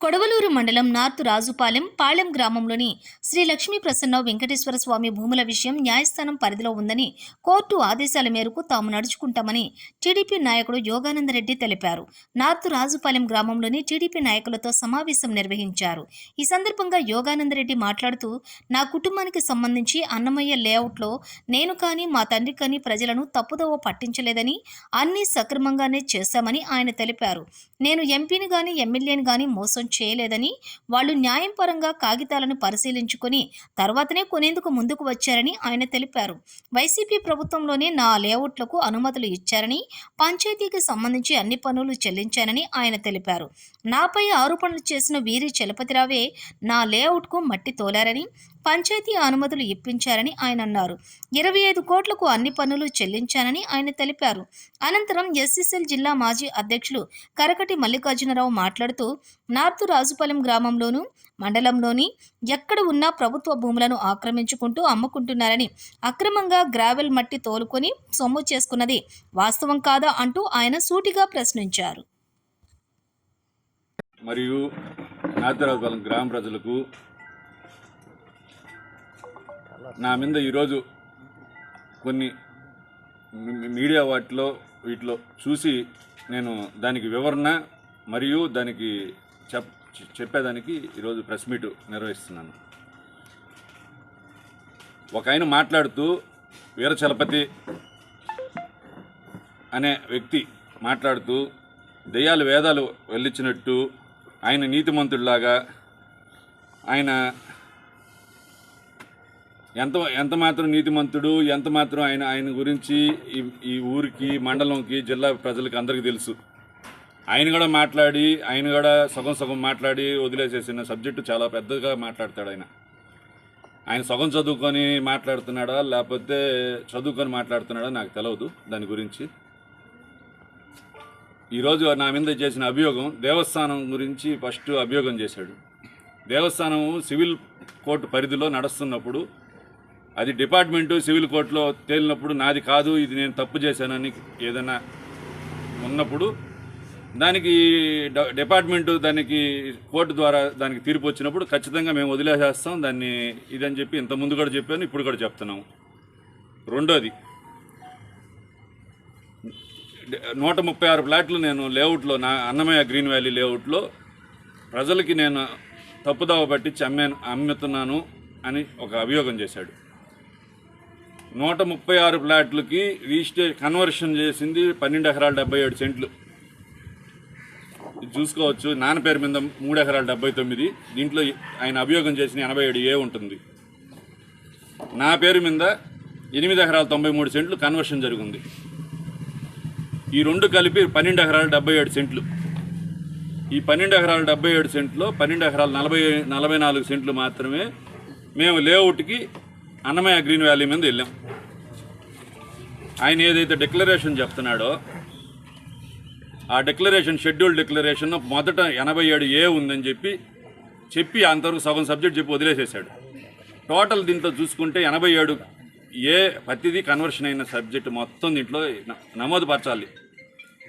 కొడవలూరు మండలం నార్త్ రాజుపాలెం పాళెం గ్రామంలోని శ్రీ లక్ష్మీ ప్రసన్న వెంకటేశ్వర స్వామి భూముల విషయం న్యాయస్థానం పరిధిలో ఉందని కోర్టు ఆదేశాల మేరకు తాము నడుచుకుంటామని టీడీపీ నాయకుడు యోగానందరెడ్డి తెలిపారు. నార్త్ రాజుపాలెం గ్రామంలోని టీడీపీ నాయకులతో సమావేశం నిర్వహించారు. ఈ సందర్భంగా యోగానందరెడ్డి మాట్లాడుతూ నా కుటుంబానికి సంబంధించి అన్నమయ్య లేఅవుట్లో నేను కానీ మా తండ్రి కానీ ప్రజలను తప్పుదోవ పట్టించలేదని అన్నీ సక్రమంగానే చేశామని ఆయన తెలిపారు. నేను ఎంపీని కానీ ఎమ్మెల్యేని కానీ మోసం చేయలేదని వాళ్ళు న్యాయం పరంగా కాగితాలను పరిశీలించుకొని తర్వాతనే కొనేందుకు ముందుకు వచ్చారని ఆయన తెలిపారు. వైసీపీ ప్రభుత్వంలోనే నా లేఅవుట్లకు అనుమతులు ఇచ్చారని పంచాయతీకి సంబంధించి అన్ని పనులు చెల్లించానని ఆయన తెలిపారు. నాపై ఆరోపణలు చేసిన వీరి చలపతిరావే నా లేఅవుట్కు మట్టి తోలారని పంచాయతీ అనుమతులు ఇప్పించారని ఆయన అన్నారు. ఇరవై ఐదు కోట్లకు అన్ని పన్నులు చెల్లించానని ఆయన తెలిపారు. అనంతరం ఎస్సీసీఎల్ జిల్లా మాజీ అధ్యక్షులు కరకటి మల్లికార్జునరావు మాట్లాడుతూ నార్త్ రాజుపాలెం గ్రామంలోను మండలంలోని ఎక్కడ ఉన్నా ప్రభుత్వ భూములను ఆక్రమించుకుంటూ అమ్ముకుంటున్నారని అక్రమంగా గ్రావెల్ మట్టి తోలుకొని సొమ్ము చేసుకున్నది వాస్తవం కాదా అంటూ ఆయన సూటిగా ప్రశ్నించారు. మరియు నాతిరాజపాలెం గ్రామ ప్రజలకు నా మీద ఈరోజు కొన్ని మీడియా వాటిలో వీటిలో చూసి నేను దానికి వివరణ మరియు దానికి చెప్ చెప్పేదానికి ఈరోజు ప్రెస్ మీట్ నిర్వహిస్తున్నాను. ఒక ఆయన మాట్లాడుతూ వీరచలపతి అనే వ్యక్తి మాట్లాడుతూ దెయ్యాలు వేదాలు వెళ్ళించినట్టు ఆయన నీతిమంతుడిలాగా ఆయన ఎంత ఎంత మాత్రం నీతిమంతుడు ఎంత మాత్రం ఆయన ఆయన గురించి ఈ ఈ ఊరికి మండలంకి జిల్లా ప్రజలకి అందరికీ తెలుసు. ఆయన కూడా మాట్లాడి ఆయన కూడా సగం సగం మాట్లాడి వదిలేసేసిన సబ్జెక్టు చాలా పెద్దగా మాట్లాడతాడు ఆయన. ఆయన సగం చదువుకొని మాట్లాడుతున్నాడా లేకపోతే చదువుకొని మాట్లాడుతున్నాడా నాకు తెలియదు దాని గురించి. ఈరోజు నా మీద చేసిన అభియోగం దేవస్థానం గురించి ఫస్ట్ అభియోగం చేశాడు. దేవస్థానం సివిల్ కోర్టు పరిధిలో నడుస్తున్నప్పుడు అది డిపార్ట్మెంటు సివిల్ కోర్టులో తేలినప్పుడు నాది కాదు ఇది నేను తప్పు చేశానని ఏదైనా ఉన్నప్పుడు దానికి డిపార్ట్మెంటు దానికి కోర్టు ద్వారా దానికి తీర్పు వచ్చినప్పుడు ఖచ్చితంగా మేము వదిలేసేస్తాం దాన్ని ఇదని చెప్పి ఇంత ముందు కూడా చెప్పాను ఇప్పుడు కూడా చెప్తున్నాము రెండోది నూట ముప్పై ఆరు ఫ్లాట్లు నేను లేఅవుట్లో నా అన్నమయ్య గ్రీన్ వ్యాలీ లేఅవుట్లో ప్రజలకి నేను తప్పుదావ పట్టించి అమ్మాను అమ్ముతున్నాను అని ఒక అభియోగం చేశాడు. నూట ముప్పై ఆరు ఫ్లాట్లకి రిజిస్ట్రే కన్వర్షన్ చేసింది పన్నెండు ఎకరాల డెబ్బై ఏడు సెంట్లు. ఇది చూసుకోవచ్చు. నాన్న పేరు మీద మూడు ఎకరాలు డెబ్బై తొమ్మిది. దీంట్లో ఆయన అభియోగం చేసిన ఎనభై ఏడు ఏ ఉంటుంది. నా పేరు మీద ఎనిమిది ఎకరాల తొంభై మూడు సెంట్లు కన్వర్షన్ జరిగింది. ఈ రెండు కలిపి పన్నెండు ఎకరాల డెబ్బై ఏడు సెంట్లు. ఈ పన్నెండు ఎకరాల డెబ్బై ఏడు సెంట్లో పన్నెండు ఎకరాల నలభై నలభై నాలుగు సెంట్లు మాత్రమే మేము లేఅవుట్కి అన్నమయ్య గ్రీన్ వ్యాలీ మీద వెళ్ళాం. ఆయన ఏదైతే డిక్లరేషన్ చెప్తున్నాడో ఆ డిక్లరేషన్ షెడ్యూల్ డిక్లరేషన్ మొదట ఎనభై ఏడు ఏ ఉందని చెప్పి చెప్పి అంతవరకు సగం సబ్జెక్ట్ చెప్పి వదిలేసేసాడు టోటల్ దీంట్లో చూసుకుంటే ఎనభై ఏడు ఏ ప్రతిదీ కన్వర్షన్ అయిన సబ్జెక్ట్ మొత్తం దీంట్లో న- నమోదు పరచాలి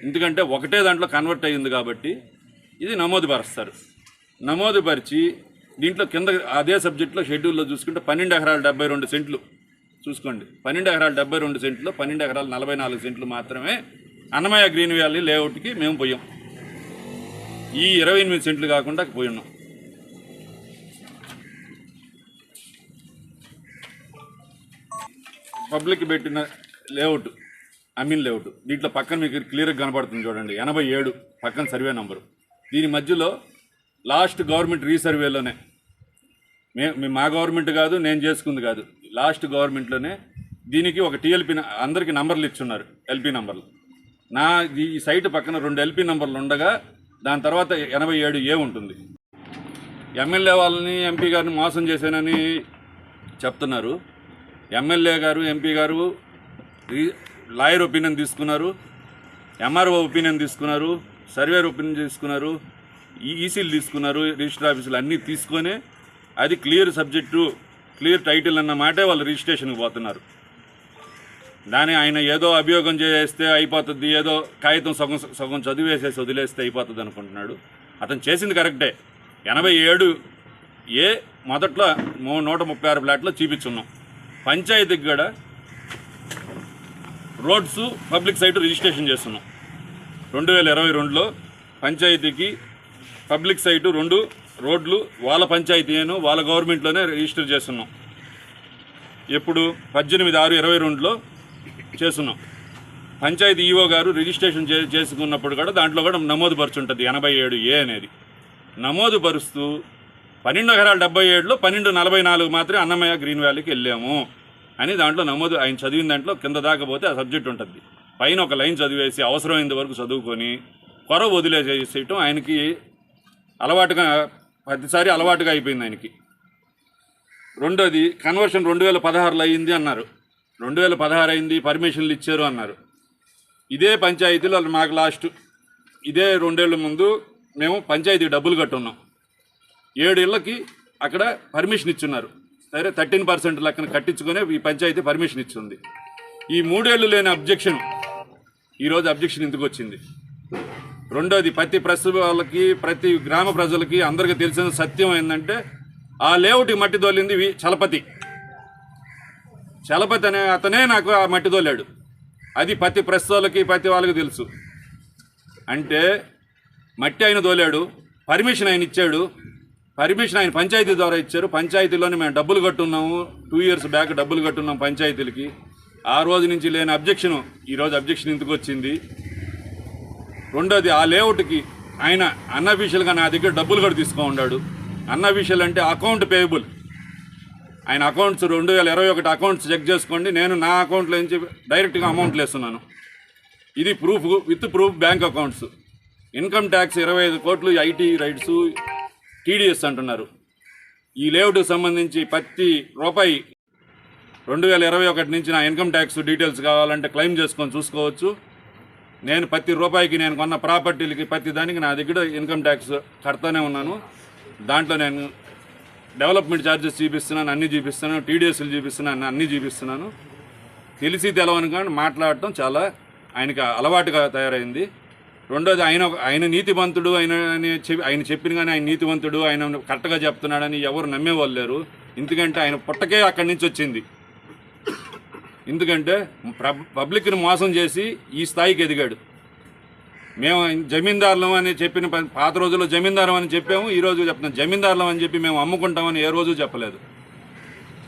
ఎందుకంటే ఒకటే దాంట్లో కన్వర్ట్ అయ్యింది కాబట్టి ఇది నమోదు పరుస్తారు నమోదు పరిచి దీంట్లో కింద అదే సబ్జెక్ట్లో షెడ్యూల్లో చూసుకుంటే పన్నెండు ఎకరాల డెబ్బై రెండు సెంట్లు. చూసుకోండి. పన్నెండు ఎకరాల డెబ్బై రెండు సెంట్లు పన్నెండు ఎకరాలు నలభై నాలుగు సెంట్లు మాత్రమే అన్నమయ్య గ్రీన్ వ్యాలీ లేఅవుట్కి మేము పోయాం. ఈ ఇరవై ఎనిమిది సెంట్లు కాకుండా పోయి ఉన్నాం. పబ్లిక్ పెట్టిన లేఅవుట్ అమీన్ లేఅవుట్ దీంట్లో పక్కన మీకు క్లియర్గా కనబడుతుంది చూడండి. ఎనభై ఏడు పక్కన సర్వే నంబరు. దీని మధ్యలో లాస్ట్ గవర్నమెంట్ రీసర్వేలోనే మే మా గవర్నమెంట్ కాదు నేను చేసుకుంది కాదు. లాస్ట్ గవర్నమెంట్లోనే దీనికి ఒక టీఎల్పీ అందరికీ నంబర్లు ఇచ్చున్నారు ఎల్పీ నంబర్లు. నా ఈ సైట్ పక్కన రెండు ఎల్పీ నంబర్లు ఉండగా దాని తర్వాత ఎనభై ఏడు ఏ ఉంటుంది. ఎమ్మెల్యే వాళ్ళని ఎంపీ గారిని మోసం చేశానని చెప్తున్నారు. ఎమ్మెల్యే గారు ఎంపీ గారు లాయర్ ఒపీనియన్ తీసుకున్నారు ఎంఆర్ఓ ఒపీనియన్ తీసుకున్నారు సర్వేర్ ఒపీనియన్ తీసుకున్నారు ఈ ఈసీలు తీసుకున్నారు రిజిస్టర్ ఆఫీసులు అన్నీ తీసుకొని అది క్లియర్ సబ్జెక్టు క్లియర్ టైటిల్ అన్న మాటే వాళ్ళు రిజిస్ట్రేషన్కి పోతున్నారు. దాని ఆయన ఏదో అభియోగం చేస్తే అయిపోతుంది ఏదో కాగితం సగం సగం చదివేసేసి వదిలేస్తే అయిపోతుంది అనుకుంటున్నాడు. అతను చేసింది కరెక్టే. ఎనభై ఏడు ఏ మొదట్లో నూట ముప్పై ఆరు ఫ్లాట్లో చూపించున్నాం. పంచాయతీకి కూడా రోడ్స్ పబ్లిక్ సైట్ రిజిస్ట్రేషన్ చేస్తున్నాం. రెండు వేల ఇరవై రెండులో పంచాయతీకి పబ్లిక్ సైటు రెండు రోడ్లు వాళ్ళ పంచాయతీను వాళ్ళ గవర్నమెంట్లోనే రిజిస్టర్ చేస్తున్నాం. ఎప్పుడు పద్దెనిమిది ఆరు ఇరవై రెండులో చేస్తున్నాం. పంచాయతీ ఈఓ గారు రిజిస్ట్రేషన్ చే చేసుకున్నప్పుడు కూడా దాంట్లో కూడా నమోదు పరుచుంటుంది ఎనభై ఏడు ఏ అనేది. నమోదు పరుస్తూ పన్నెండు ఎకరాల డెబ్బై ఏడులో పన్నెండు నలభై నాలుగు మాత్రమే అన్నమయ్య గ్రీన్ వ్యాలీకి వెళ్ళాము అని దాంట్లో నమోదు ఆయన చదివిన దాంట్లో కింద దాకపోతే ఆ సబ్జెక్ట్ ఉంటుంది. పైన ఒక లైన్ చదివేసి అవసరమైనంత వరకు చదువుకొని కొర వదిలేసేయటం ఆయనకి అలవాటుగా ప్రతిసారి అలవాటుగా అయిపోయింది ఆయనకి. రెండోది కన్వర్షన్ రెండు వేల పదహారులో అయింది అన్నారు. రెండు వేల పదహారు అయింది పర్మిషన్లు ఇచ్చారు అన్నారు. ఇదే పంచాయతీలో మాకు లాస్ట్ ఇదే రెండేళ్ళ ముందు మేము పంచాయతీ డబ్బులు కట్టున్నాం. ఏడేళ్ళకి అక్కడ పర్మిషన్ ఇచ్చున్నారు. సరే థర్టీన్ పర్సెంట్ లెక్కన కట్టించుకునే ఈ పంచాయతీ పర్మిషన్ ఇచ్చింది. ఈ మూడేళ్ళు లేని అబ్జెక్షన్ ఈరోజు అబ్జెక్షన్ ఎందుకు వచ్చింది. రెండోది ప్రతి ప్రస్తుత వాళ్ళకి ప్రతి గ్రామ ప్రజలకి అందరికీ తెలిసిన సత్యం ఏంటంటే ఆ లేఅవుట్ మట్టి దొల్లింది చలపతి. చలపతి అనే అతనే నాకు ఆ మట్టి దొల్లాడు అది ప్రతి ప్రస్తుతాలకి వాళ్ళకి ప్రతి వాళ్ళకి తెలుసు. అంటే మట్టి ఆయన దోలాడు పర్మిషన్ ఆయన ఇచ్చాడు. పర్మిషన్ ఆయన పంచాయతీ ద్వారా ఇచ్చారు. పంచాయతీలోనే మేము డబ్బులు కట్టున్నాము. టూ ఇయర్స్ బ్యాక్ డబ్బులు కట్టున్నాం పంచాయతీలకి. ఆ రోజు నుంచి లేని అబ్జెక్షన్ ఈరోజు అబ్జెక్షన్ ఎందుకు వచ్చింది? రెండోది ఆ లేఅవుట్కి ఆయన అన్అఫీషియల్గా నా దగ్గర డబ్బులు కూడా తీసుకో ఉన్నాడు అన్అఫీషియల్ అంటే అకౌంట్ పేయబుల్. ఆయన అకౌంట్స్ రెండు వేల ఇరవై ఒకటి అకౌంట్స్ చెక్ చేసుకోండి. నేను నా అకౌంట్లో నుంచి డైరెక్ట్గా అమౌంట్లు వేస్తున్నాను ఇది proof with proof bank accounts. Income tax ఇరవై ఐదు కోట్లు ఐటీ రైట్స్ టీడీఎస్ అంటున్నారు. ఈ లేఅవుట్కి సంబంధించి ప్రతి రూపాయి రెండు వేల ఇరవై ఒకటి నుంచి నా ఇన్కమ్ ట్యాక్స్ డీటెయిల్స్ కావాలంటే క్లెయిమ్ చేసుకొని చూసుకోవచ్చు. నేను ప్రతి రూపాయికి నేను కొన్న ప్రాపర్టీలకి ప్రతి దానికి నా దగ్గర ఇన్కమ్ ట్యాక్స్ కడతానే ఉన్నాను. దాంట్లో నేను డెవలప్మెంట్ ఛార్జెస్ చూపిస్తున్నాను అన్నీ చూపిస్తున్నాను టీడీఎస్లు చూపిస్తున్నాను అన్నీ చూపిస్తున్నాను. తెలిసి తెలవని కానీ మాట్లాడటం చాలా ఆయనకి అలవాటుగా తయారైంది. రెండోది ఆయన ఒక- ఆయన నీతివంతుడు ఆయన అని ఆయన చెప్పిన కానీ ఆయన నీతివంతుడు ఆయన కరెక్ట్గా చెప్తున్నాడని ఎవరు నమ్మేవాళ్ళు లేరు. ఎందుకంటే ఆయన పుట్టకే అక్కడి నుంచి వచ్చింది. ఎందుకంటే ప్ర- పబ్లిక్ని మోసం చేసి ఈ స్థాయికి ఎదిగాడు. మేము జమీందారులం అని చెప్పిన పాత రోజుల్లో జమీందారం అని చెప్పాము ఈ రోజు చెప్తున్నాం. జమీందారులం అని చెప్పి మేము అమ్ముకుంటామని ఏ రోజు చెప్పలేదు.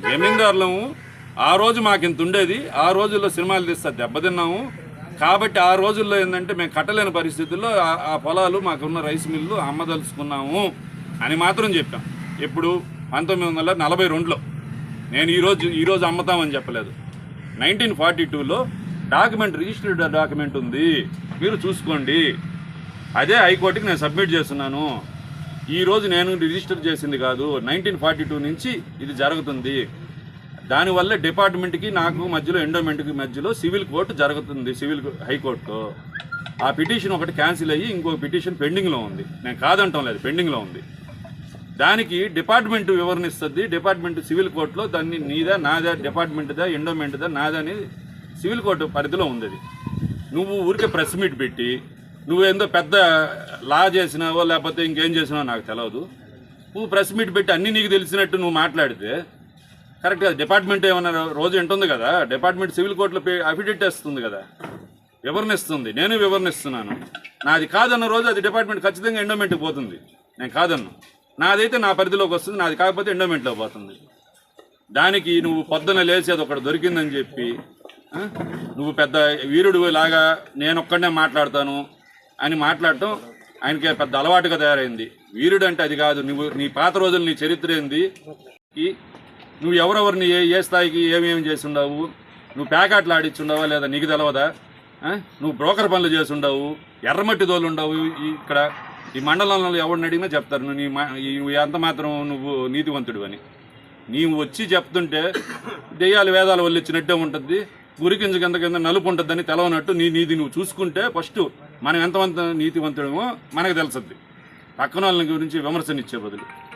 జమీందారులము ఆ రోజు మాకు ఇంత ఉండేది ఆ రోజుల్లో సినిమాలు తీస్తా దెబ్బతిన్నాము. కాబట్టి ఆ రోజుల్లో ఏంటంటే మేము కట్టలేని పరిస్థితుల్లో ఆ- ఆ పొలాలు మాకున్న రైస్ మిల్లు అమ్మదలుచుకున్నాము అని మాత్రం చెప్పాం. ఇప్పుడు పంతొమ్మిది వందల నలభై రెండులో నేను ఈరోజు ఈరోజు అమ్ముతామని చెప్పలేదు. నైన్టీన్ ఫార్టీ టూలో డాక్యుమెంట్ రిజిస్టర్డ్ డాక్యుమెంట్ ఉంది. మీరు చూసుకోండి. అదే హైకోర్టుకి నేను సబ్మిట్ చేస్తున్నాను. ఈరోజు నేను రిజిస్టర్ చేసింది కాదు. నైన్టీన్ ఫార్టీ టూ నుంచి ఇది జరుగుతుంది. దానివల్ల డిపార్ట్మెంట్కి నాకు మధ్యలో ఎండోమెంట్కి మధ్యలో సివిల్ కోర్టు జరుగుతుంది సివిల్ హైకోర్టు. ఆ పిటిషన్ ఒకటి క్యాన్సిల్ అయ్యి ఇంకో పిటిషన్ పెండింగ్లో ఉంది. నేను కాదంటాం లేదు పెండింగ్లో ఉంది. దానికి డిపార్ట్మెంట్ వివరణిస్తుంది. డిపార్ట్మెంట్ సివిల్ కోర్టులో దాన్ని నీదా నాదా డిపార్ట్మెంట్దా ఎండోమెంట్దా నాదా అని సివిల్ కోర్టు పరిధిలో ఉంది అది నువ్వు ఊరికే ప్రెస్ మీట్ పెట్టి నువ్వేందో పెద్ద లా చేసినావో లేకపోతే ఇంకేం చేసినావో నాకు తెలియదు నువ్వు ప్రెస్ మీట్ పెట్టి అన్నీ నీకు తెలిసినట్టు నువ్వు మాట్లాడితే కరెక్ట్గా డిపార్ట్మెంట్ ఏమన్నా రోజు ఉంటుంది కదా? డిపార్ట్మెంట్ సివిల్ కోర్టులో అఫిడేట్ వేస్తుంది కదా? వివరణిస్తుంది. నేను వివరణిస్తున్నాను. నాది కాదన్న రోజు అది డిపార్ట్మెంట్ ఖచ్చితంగా ఎండోమెంట్కి పోతుంది. నేను కాదన్నా. నాదైతే నా పరిధిలోకి వస్తుంది నాది కాకపోతే ఎండోమెంట్లో పోతుంది. దానికి నువ్వు పొద్దున లేచి అది ఒకటి దొరికిందని చెప్పి నువ్వు పెద్ద వీరుడు లాగా నేను మాట్లాడతాను అని మాట్లాడటం ఆయనకి పెద్ద అలవాటుగా తయారైంది. వీరుడు అంటే అది కాదు నువ్వు నీ పాత రోజులు నీ చరిత్ర ఏంది? నువ్వు ఎవరెవరిని ఏ ఏ స్థాయికి ఏమేమి చేసి ఉండవు నువ్వు ప్యాకెట్లు ఆడిచ్చుండవా లేదా నీకు తెలవదా? నువ్వు బ్రోకర్ పనులు చేసి ఉండవు ఎర్రమట్టి తోలుండవు ఉండవు ఇక్కడ. ఈ మండలంలో ఎవరిని అడిగినా చెప్తారు. నువ్వు నీ మా నువ్వు ఎంత మాత్రం నువ్వు నీతివంతుడు అని. నీవు వచ్చి చెప్తుంటే దెయ్యాలు వేదాలు వల్లిచ్చినట్టే ఉంటుంది గురికింజ కింద కింద నలుపు ఉంటుందని తెలవనట్టు నీ నీది నువ్వు చూసుకుంటే ఫస్ట్ మనం ఎంతమంత నీతివంతుడమో మనకు తెలుస్తుంది పక్కన వాళ్ళ గురించి విమర్శనిచ్చే బదులు.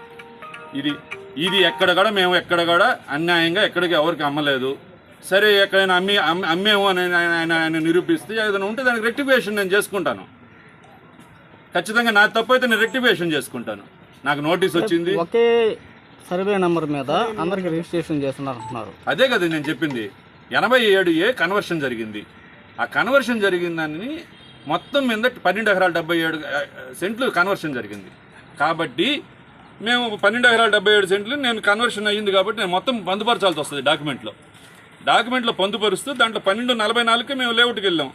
ఇది ఇది ఎక్కడ కూడా మేము ఎక్కడ కూడా అన్యాయంగా ఎక్కడికి ఎవరికి అమ్మలేదు. సరే ఎక్కడైనా అమ్మి అమ్మి- అమ్మేమో అని ఆయన ఆయన ఆయన నిరూపిస్తే ఏదైనా ఉంటే దానికి రెక్టిఫికేషన్ నేను చేసుకుంటాను. ఖచ్చితంగా నా తప్పు అయితే నేను రెక్టిఫికేషన్ చేసుకుంటాను. నాకు నోటీస్ వచ్చింది. ఒకే సర్వే నెంబర్ మీద అందరికి రిజిస్ట్రేషన్ చేస్తున్నారు అంటున్నారు అదే కదా నేను చెప్పింది. ఎనభై ఏడు ఏ కన్వర్షన్ జరిగింది. ఆ కన్వర్షన్ జరిగిందని మొత్తం మీద పన్నెండు ఎకరాల డెబ్బై ఏడు సెంట్లు కన్వర్షన్ జరిగింది. కాబట్టి మేము పన్నెండు ఎకరాల డెబ్బై ఏడు సెంట్లు నేను కన్వర్షన్ అయ్యింది కాబట్టి నేను మొత్తం పొందుపరచాల్సి వస్తుంది డాక్యుమెంట్లో. డాక్యుమెంట్లో పొందుపరుస్తూ దాంట్లో పన్నెండు నలభై నాలుగుకి మేము లేఅవుట్కి వెళ్ళాం.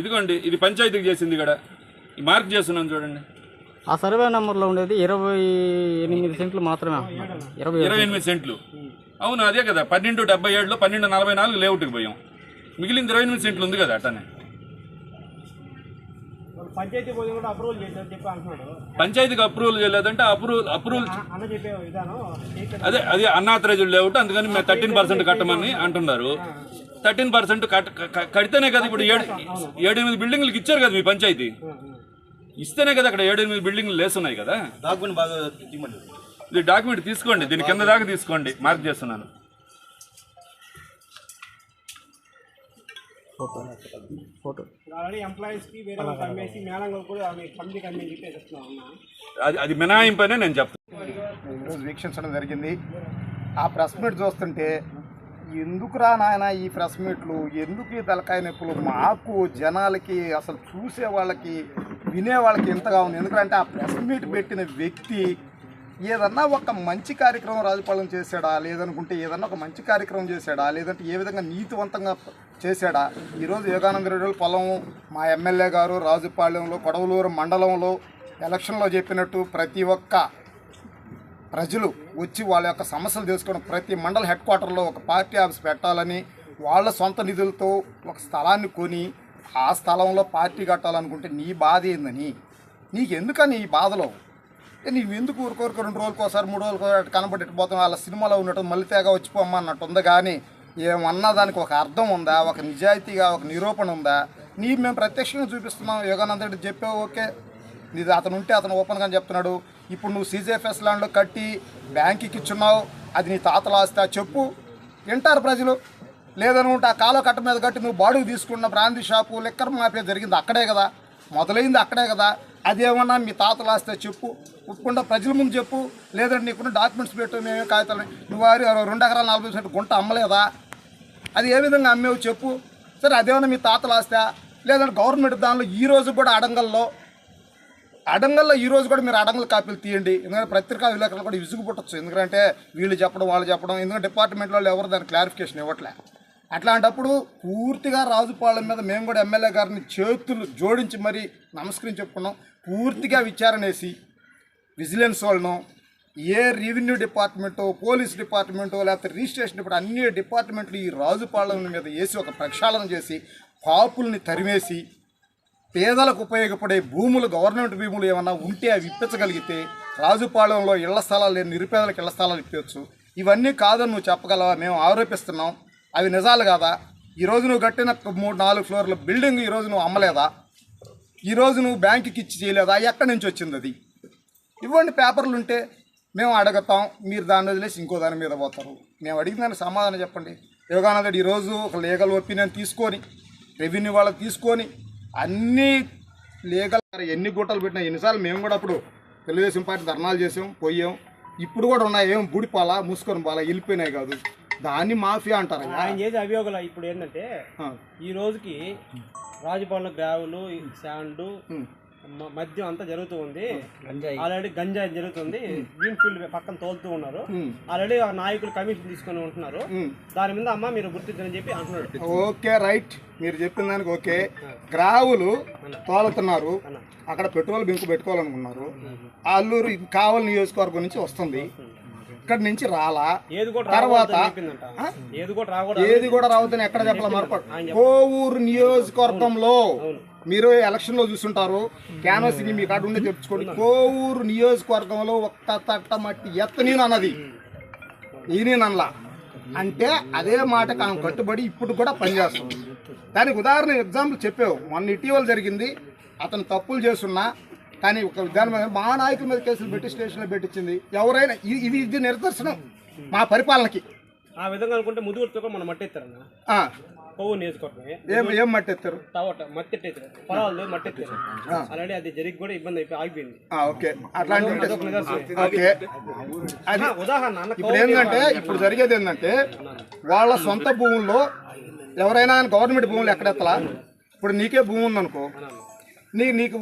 ఇదిగోండి ఇది పంచాయతీకి చేసింది ఇక్కడ. ఈ మార్క్ చేస్తున్నాం చూడండి. ఆ సర్వే నెంబర్లో ఉండేది ఇరవై ఎనిమిది సెంట్లు మాత్రమే అంటున్నారు ఇరవై ఇరవై ఎనిమిది సెంట్లు. అవును అదే కదా. పన్నెండు డెబ్బై ఏడులో పన్నెండు నలభై నాలుగు లేఅవుట్కి పోయాం. మిగిలింది ఇరవై ఎనిమిది సెంట్లు ఉంది కదా అట్టనే. పంచాయతీ పోయి కూడా అప్రూవల్ చేశారు చెప్పి అంటున్నాడు. పంచాయతీకి అప్రూవల్ చేయలేదంటే అప్రూవల్ అప్రూవల్ అన్న చెప్పే విధానం టీచర్ అదే అది అన్నాథరైజ్డ్ లేఅవుట్ అందుకని మేము థర్టీన్ పర్సెంట్ కట్టమని అంటున్నారు. థర్టీన్ పర్సెంట్ కడితేనే కదా ఇప్పుడు ఏడు ఏడు ఎనిమిది బిల్డింగ్లకు ఇచ్చారు కదా మీ పంచాయతీ. ఇస్తేనే కదా అక్కడ ఏడు ఎనిమిది బిల్డింగ్లు లేస్తున్నాయి కదా? ఇది డాక్యుమెంట్ తీసుకోండి దీని కింద దాకా తీసుకోండి. మార్క్ చేస్తున్నాను. అది అది మినహాయింపనే నేను చెప్తాను ఈరోజు వీక్షించడం జరిగింది. ఆ ప్రెస్ మీట్ చూస్తుంటే ఎందుకురా నాయన ఈ ప్రెస్ మీట్లు? ఎందుకు ఈ తలకాయ నొప్పులు? మాకు జనాలకి అసలు చూసే వాళ్ళకి వినే వాళ్ళకి ఇంతగా ఉంది. ఎందుకంటే ఆ ప్రెస్ మీట్ పెట్టిన వ్యక్తి ఏదన్నా ఒక మంచి కార్యక్రమం రాజపాలన చేశాడా? లేదనుకుంటే ఏదన్నా ఒక మంచి కార్యక్రమం చేశాడా? లేదంటే ఏ విధంగా నీతివంతంగా చేశాడా? ఈరోజు యోగానందరెడ్డి పొలం మా ఎమ్మెల్యే గారు రాజుపాలెంలో కొడవలూరు మండలంలో ఎలక్షన్లో చెప్పినట్టు ప్రతి ఒక్క ప్రజలు వచ్చి వాళ్ళ యొక్క సమస్యలు తెలుసుకోవడం ప్రతి మండల హెడ్ క్వార్టర్లో ఒక పార్టీ ఆఫీస్ పెట్టాలని వాళ్ళ సొంత నిధులతో ఒక స్థలాన్ని కొని ఆ స్థలంలో పార్టీ కట్టాలనుకుంటే నీ బాధ ఏందని? నీకెందుకని ఈ బాధలో? ఏ నీవు ఎందుకు ఊరుకోరుకు రెండు రోజులకు ఒకసారి మూడు రోజులకు కనబడి పోతాం వాళ్ళ సినిమాలో ఉన్నట్టు మళ్ళీ తేగ వచ్చిపోమ్మా అన్నట్టు ఉంది? కానీ ఏమన్నా దానికి ఒక అర్థం ఉందా? ఒక నిజాయితీగా ఒక నిరూపణ ఉందా? నీ మేము ప్రత్యక్షంగా చూపిస్తున్నాం. యోగానంద రెడ్డి చెప్పావు ఓకే. నీది అతను ఉంటే అతను ఓపెన్గా చెప్తున్నాడు. ఇప్పుడు నువ్వు సీజేఫ్ఎస్ ల్యాండ్లో కట్టి బ్యాంకుకి ఇచ్చున్నావు అది నీ తాతలు ఆస్తి చెప్పు. వింటారు ప్రజలు. లేదనుకుంటే ఆ కాలో కట్ట మీద కట్టి నువ్వు బాడుగు తీసుకున్న బ్రాందీ షాపు లిక్కర్ మాఫియా జరిగింది అక్కడే కదా. మొదలైంది అక్కడే కదా. అదేమన్నా మీ తాతలు ఆస్తే చెప్పు. ఒప్పుకుండా ప్రజల ముందు చెప్పు. లేదంటే నీకున్న డాక్యుమెంట్స్ పెట్టు మేమే కాగితాలు. నువ్వు వారి రెండు ఎకరాల నలభై సెంట్ గుంట అమ్మలేదా? అది ఏ విధంగా అమ్మేవు చెప్పు. సరే అదేమన్నా మీ తాతలు ఆస్తా లేదంటే గవర్నమెంట్ దానిలో ఈ రోజు కూడా అడంగల్లో అడంగల్లో ఈ రోజు కూడా మీరు అడంగల్ కాపీలు తీయండి. ఎందుకంటే పత్రికా విలేకరులు కూడా విసుగు పుట్టచ్చు ఎందుకంటే వీళ్ళు చెప్పడం వాళ్ళు చెప్పడం ఎందుకంటే డిపార్ట్మెంట్ వాళ్ళు ఎవరు దాని క్లారిఫికేషన్ ఇవ్వట్లే. అట్లాంటప్పుడు పూర్తిగా రాజుపాలెం మీద మేము కూడా ఎమ్మెల్యే గారిని చేతులు జోడించి మరీ నమస్కరించి చెప్పుకున్నాం. పూర్తిగా విచారణ వేసి విజిలెన్స్ వాళ్ళను ఏ రెవెన్యూ డిపార్ట్మెంటో పోలీస్ డిపార్ట్మెంటో లేకపోతే రిజిస్ట్రేషన్ ఇప్పుడు అన్ని డిపార్ట్మెంట్లు ఈ రాజుపాలెం మీద వేసి ఒక ప్రక్షాళన చేసి పాపుల్ని తరిమేసి పేదలకు ఉపయోగపడే భూములు గవర్నమెంట్ భూములు ఏమన్నా ఉంటే అవి ఇప్పించగలిగితే రాజుపాలెంలో ఇళ్ళ స్థలాలు లేని నిరుపేదలకు ఇళ్ళ స్థలాలు ఇప్పించచ్చు ఇవన్నీ కాదని నువ్వు చెప్పగలవా? మేము ఆరోపిస్తున్నాం. అవి నిజాలు కాదా? ఈరోజు నువ్వు కట్టిన మూడు నాలుగు ఫ్లోర్ల బిల్డింగ్ ఈరోజు నువ్వు అమ్మలేదా? ఈరోజు నువ్వు బ్యాంకుకి ఇచ్చి చేయలేదా? ఎక్కడి నుంచి వచ్చింది అది? ఇవ్వండి పేపర్లు ఉంటే మేము అడుగుతాం. మీరు దాని వదిలేసి ఇంకో దాని మీద పోతారు. మేము అడిగిన దానికి సమాధానం చెప్పండి. యోగానందుడు ఈరోజు ఒక లీగల్ ఒపీనియన్ తీసుకొని రెవెన్యూ వాళ్ళకి తీసుకొని అన్ని లీగల్ ఎన్ని గుట్టలు పెట్టినా ఎన్నిసార్లు మేము కూడా అప్పుడు తెలుగుదేశం పార్టీ ధర్నాలు చేసాం పోయాం. ఇప్పుడు కూడా ఉన్నాయి. ఏం బుడిపాలా మూసుకొని పోలా వెళ్ళిపోయినాయి కాదు. దాన్ని మాఫియా అంటారు ఆయన చేసే అభియోగాలు ఇప్పుడు ఏంటంటే ఈ రోజుకి రాజభవన్ గ్రావులు శాండ్ మద్యం అంతా జరుగుతూ ఉంది. ఆల్రెడీ గంజాయి జరుగుతుంది. గ్రీన్ ఫీల్డ్ పక్కన తోలుతూ ఉన్నారు. ఆల్రెడీ ఆ నాయకులు కమిషన్ తీసుకొని ఉంటున్నారు. దాని మీద అమ్మ మీరు గుర్తించని చెప్పి అంటున్నాడు. Okay right. మీరు చెప్పిన దానికి ఓకే. గ్రావులు తోలుతున్నారు. అక్కడ పెట్రోల్ బింకు పెట్టుకోవాలనుకున్నారు. అల్లూరు కావలి నియోజకవర్గం నుంచి వస్తుంది. ఇక్కడ నుంచి రాలా? తర్వాత ఏది కూడా రావద్దని ఎక్కడ చెప్పాలి మరొకటి? కోవూరు నియోజకవర్గంలో మీరు ఎలక్షన్లో చూస్తుంటారు క్యాన్వసింగ్ మీ కాడ ఉండి తెచ్చుకోండి. కోవూరు నియోజకవర్గంలో ఒక్క తట్ట మట్టి ఎత్తనీను అన్నది. ఈయనలా అంటే అదే మాటకు ఆమె కట్టుబడి ఇప్పుడు కూడా పనిచేస్తుంది దానికి ఉదాహరణ ఎగ్జాంపుల్ చెప్పావు. మొన్న ఇటీవల జరిగింది. అతను తప్పులు చేస్తున్నా కానీ ఒక మీద మా నాయకుల మీద కేసులు పెట్టి స్టేషన్లో పెట్టించింది. ఎవరైనా ఇది ఇది నిదర్శనం మా పరిపాలనకి. ఆ విధంగా అనుకుంటే ముదుగురితో మనం మట్టెత్తారన్న ఏం ఏం మట్టి ఎత్తారు తవట మట్టి పొలాలు మట్టి అది జరిగి కూడా ఇబ్బంది అయిపోయి ఆగిపోయింది. ఆ, ఓకే. అట్లాంటి ఉంటే- అదొక నిదర్శనం. ఓకే. అది ఆ, ఉదాహరణ అన్న ఇప్పుడు ఏంటంటే ఇప్పుడు జరిగేది ఏంటంటే వాళ్ళ సొంత భూముల్లో ఎవరైనా గవర్నమెంట్ భూములు ఎక్కడెత్తలా? ఇప్పుడు నీకే భూమి ఉందనుకో. నీ నీకు